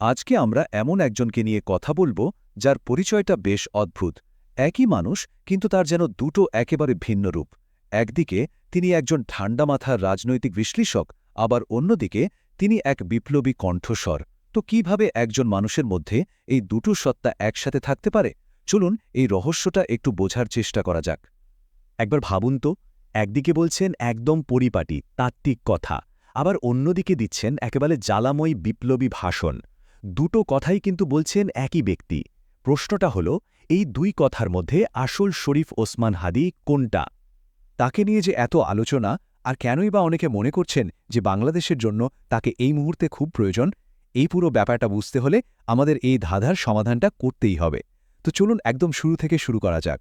আজকে আমরা এমন একজনকে নিয়ে কথা বলব, যার পরিচয়টা বেশ অদ্ভুত। একই মানুষ, কিন্তু তার যেন দুটো একেবারে ভিন্ন রূপ। একদিকে তিনি একজন ঠান্ডা মাথার রাজনৈতিক বিশ্লেষক, আবার অন্যদিকে তিনি এক বিপ্লবী কণ্ঠস্বর। তো কীভাবে একজন মানুষের মধ্যে এই দুটো সত্তা একসাথে থাকতে পারে? চলুন এই রহস্যটা একটু বোঝার চেষ্টা করা যাক। একবার ভাবুন তো, একদিকে বলছেন একদম পরিপাটি, তাত্ত্বিক কথা, আবার অন্যদিকে দিচ্ছেন একেবারে জ্বালাময়ী বিপ্লবী ভাষণ। দুটো কথাই কিন্তু বলছেন একই ব্যক্তি। প্রশ্নটা হল, এই দুই কথার মধ্যে আসল শরীফ ওসমান হাদি কোনটা? তাকে নিয়ে যে এত আলোচনা, আর কেনই বা অনেকে মনে করছেন যে বাংলাদেশের জন্য তাকে এই মুহূর্তে খুব প্রয়োজন, এই পুরো ব্যাপারটা বুঝতে হলে আমাদের এই ধাঁধার সমাধানটা করতেই হবে। তো চলুন একদম শুরু থেকে শুরু করা যাক।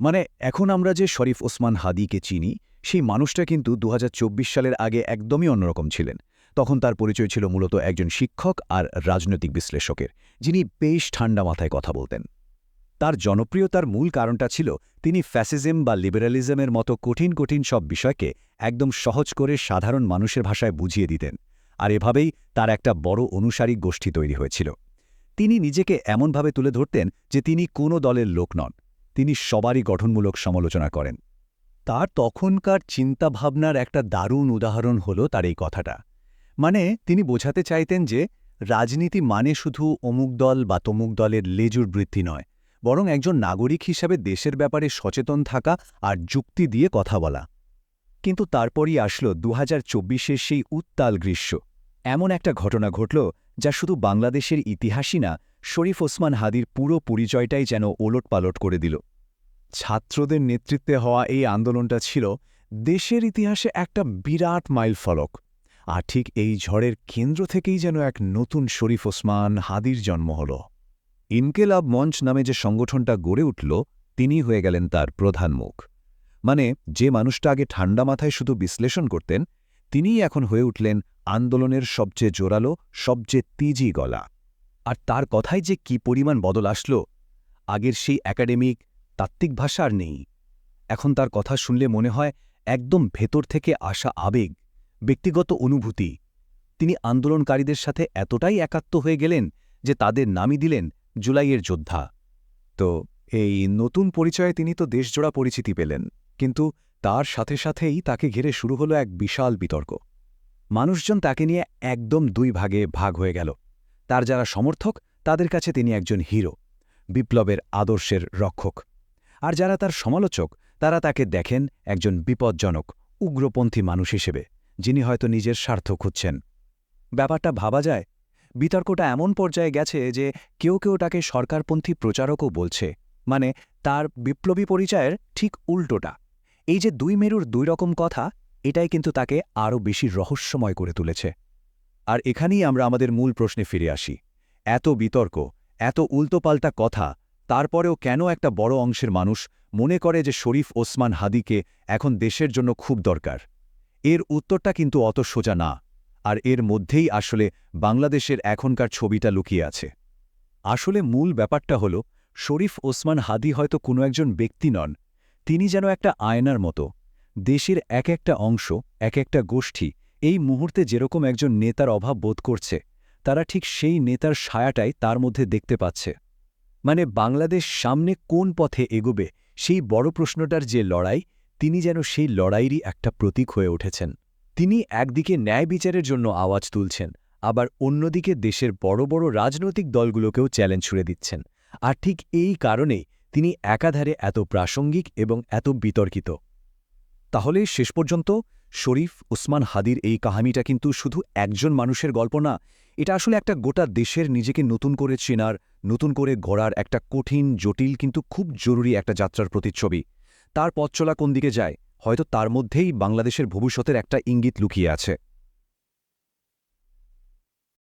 মানে এখন আমরা যে শরীফ ওসমান হাদিকে চিনি, সেই মানুষটা কিন্তু দু হাজার চব্বিশ সালের আগে একদমই অন্যরকম ছিলেন। তখন তার পরিচয় ছিল মূলত একজন শিক্ষক আর রাজনৈতিক বিশ্লেষকের, যিনি বেশ ঠান্ডা মাথায় কথা বলতেন। তার জনপ্রিয়তার মূল কারণটা ছিল তিনি ফ্যাসিজম বা লিবারালিজমের মতো কঠিন কঠিন সব বিষয়কে একদম সহজ করে সাধারণ মানুষের ভাষায় বুঝিয়ে দিতেন, আর এভাবেই তার একটা বড় অনুসারী গোষ্ঠী তৈরি হয়েছিল। তিনি নিজেকে এমনভাবে তুলে ধরতেন যে তিনি কোনো দলের লোক নন, তিনি সবারই গঠনমূলক সমালোচনা করেন। তার তখনকার চিন্তাভাবনার একটা দারুণ উদাহরণ হল তার এই কথাটা। মানে তিনি বোঝাতে চাইতেন যে রাজনীতি মানে শুধু অমুক দল বা তমুক দলের লেজুর বৃত্তি নয়, বরং একজন নাগরিক হিসাবে দেশের ব্যাপারে সচেতন থাকা আর যুক্তি দিয়ে কথা বলা। কিন্তু তারপরই আসলো দু হাজার সেই উত্তাল গ্রীষ্ম। এমন একটা ঘটনা ঘটল যা শুধু বাংলাদেশের ইতিহাসই না, শরীফ ওসমান হাদির পুরো পরিচয়টাই যেন ওলটপালট করে দিল। ছাত্রদের নেতৃত্বে হওয়া এই আন্দোলনটা ছিল দেশের ইতিহাসে একটা বিরাট মাইলফলক। আর ঠিক এই ঝড়ের কেন্দ্র থেকেই যেন এক নতুন শরীফ ওসমান হাদির জন্ম হল। ইনকেলাব মঞ্চ নামে যে সংগঠনটা গড়ে উঠল তিনি হয়ে গেলেন তার প্রধান মুখ। মানে যে মানুষটা আগে ঠান্ডা মাথায় শুধু বিশ্লেষণ করতেন, তিনিই এখন হয়ে উঠলেন আন্দোলনের সবচেয়ে জোরালো, সবচেয়ে তিজি গলা। আর তার কথায় যে কি পরিমাণ বদল আসল, আগের সেই একাডেমিক, তাত্ত্বিক ভাষা আর নেই। এখন তার কথা শুনলে মনে হয় একদম ভেতর থেকে আসা আবেগ। ব্যক্তিগত অনুভূতি। তিনি আন্দোলনকারীদের সাথে এতটাই একাত্ম হয়ে গেলেন যে তাদের নামই দিলেন জুলাইয়ের যোদ্ধা। তো এই নতুন পরিচয়ে তিনি তো দেশজোড়া পরিচিতি পেলেন, কিন্তু তার সাথে সাথেই তাকে ঘিরে শুরু হলো এক বিশাল বিতর্ক। মানুষজন তাকে নিয়ে একদম দুই ভাগে ভাগ হয়ে গেল। তার যারা সমর্থক, তাদের কাছে তিনি একজন হিরো, বিপ্লবের আদর্শের রক্ষক। আর যারা তার সমালোচক, তারা তাকে দেখেন একজন বিপজ্জনক, উগ্রপন্থী মানুষ হিসেবে। যিনি হয়তো নিজের স্বার্থ খুঁজছেন। ব্যাপারটা ভাবা যায়। বিতর্কটা এমন পর্যায়ে গেছে যে কেউ কেউ তাকে সরকারপন্থী প্রচারকও বলছে। মানে তার বিপ্লবী পরিচয়ের ঠিক উল্টোটা। এই যে দুই মেরুর দুই রকম কথা, এটাই কিন্তু তাকে আরও বেশি রহস্যময় করে তুলেছে। আর এখানেই আমরা আমাদের মূল প্রশ্নে ফিরে আসি। এত বিতর্ক, এত উল্টোপাল্টা কথা, তারপরেও কেন একটা বড় অংশের মানুষ মনে করে যে শরীফ ওসমান হাদিকে এখন দেশের জন্য খুব দরকার? এর উত্তরটা কিন্তু অত সোজা না, আর এর মধ্যেই আসলে বাংলাদেশের এখনকার ছবিটা লুকিয়ে আছে। আসলে মূল ব্যাপারটা হল, শরীফ ওসমান হাদি হয়তো কোনো একজন ব্যক্তি নন, তিনি যেন একটা আয়নার মতো, দেশের এক একটা অংশ, এক একটা গোষ্ঠী, এই মুহূর্তে যেরকম একজন নেতার অভাব বোধ করছে, তারা ঠিক সেই নেতার ছায়াটাই তার মধ্যে দেখতে পাচ্ছে। মানে বাংলাদেশ সামনে কোন পথে এগোবে, সেই বড় প্রশ্নটার যে লড়াই তিনি যেন সেই লড়াইরই একটা প্রতীক হয়ে উঠেছেন। তিনি একদিকে ন্যায় বিচারের জন্য আওয়াজ তুলছেন, আবার অন্যদিকে দেশের বড় বড় রাজনৈতিক দলগুলোকেও চ্যালেঞ্জ ছুড়ে দিচ্ছেন। আর ঠিক এই কারণেই তিনি একাধারে এত প্রাসঙ্গিক এবং এত বিতর্কিত। তাহলে শেষ পর্যন্ত শরীফ উসমান হাদির এই কাহানিটা কিন্তু শুধু একজন মানুষের গল্প না, এটা আসলে একটা গোটা দেশের নিজেকে নতুন করে চেনার, নতুন করে গড়ার একটা কঠিন, জটিল, কিন্তু খুব জরুরি একটা যাত্রার প্রতিচ্ছবি। তার পথ চলা কোন দিকে যায়, হয়তো তার মধ্যেই বাংলাদেশের ভবিষ্যতের একটা ইঙ্গিত লুকিয়ে আছে।